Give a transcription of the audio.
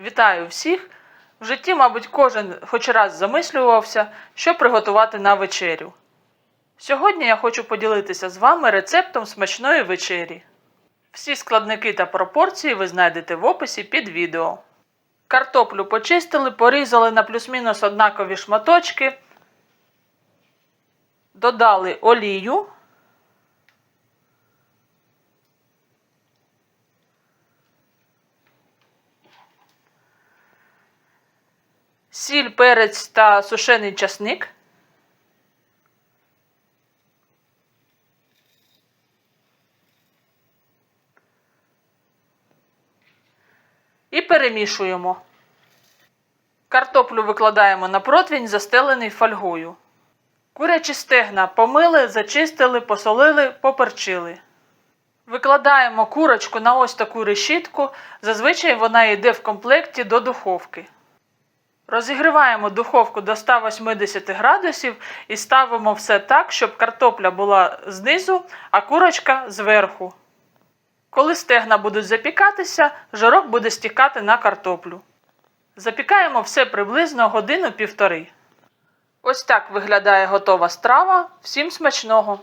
Вітаю всіх! В житті, мабуть, кожен хоч раз замислювався, що приготувати на вечерю. Сьогодні я хочу поділитися з вами рецептом смачної вечері. Всі складники та пропорції ви знайдете в описі під відео. Картоплю почистили, порізали на плюс-мінус однакові шматочки, додали олію. Сіль, перець та сушений часник. І перемішуємо. Картоплю викладаємо на противень, застелений фольгою. Курячі стегна помили, зачистили, посолили, поперчили. Викладаємо курочку на ось таку решітку. Зазвичай вона йде в комплекті до духовки. Розігріваємо духовку до 180 градусів і ставимо все так, щоб картопля була знизу, а курочка зверху. Коли стегна будуть запікатися, жирок буде стікати на картоплю. Запікаємо все приблизно годину-півтори. Ось так виглядає готова страва. Всім смачного!